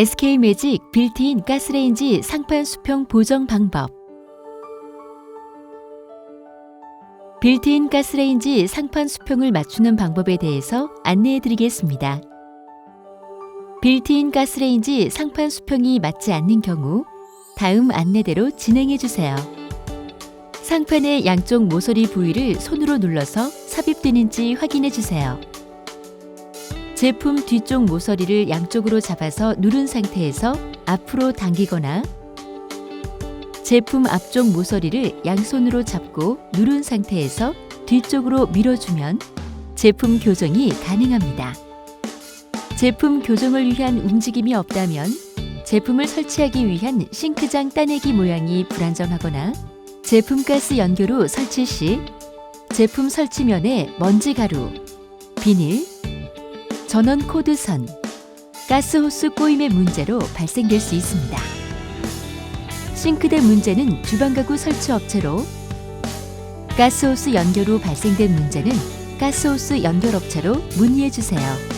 SK매직 빌트인 가스레인지 상판 수평 보정 방법 빌트인 가스레인지 상판 수평을 맞추는 방법에 대해서 안내해 드리겠습니다. 빌트인 가스레인지 상판 수평이 맞지 않는 경우 다음 안내대로 진행해 주세요. 상판의 양쪽 모서리 부위를 손으로 눌러서 삽입되는지 확인해 주세요. 제품 뒤쪽 모서리를 양쪽으로 잡아서 누른 상태에서 앞으로 당기거나 제품 앞쪽 모서리를 양손으로 잡고 누른 상태에서 뒤쪽으로 밀어주면 제품 교정이 가능합니다. 제품 교정을 위한 움직임이 없다면 제품을 설치하기 위한 싱크장 따내기 모양이 불안정하거나 제품 가스 연결 후 설치 시 제품 설치면에 먼지 가루, 비닐, 전원 코드선, 가스 호스 꼬임의 문제로 발생될 수 있습니다. 싱크대 문제는 주방 가구 설치 업체로, 가스 호스 연결 후 발생된 문제는 가스 호스 연결 업체로 문의해 주세요.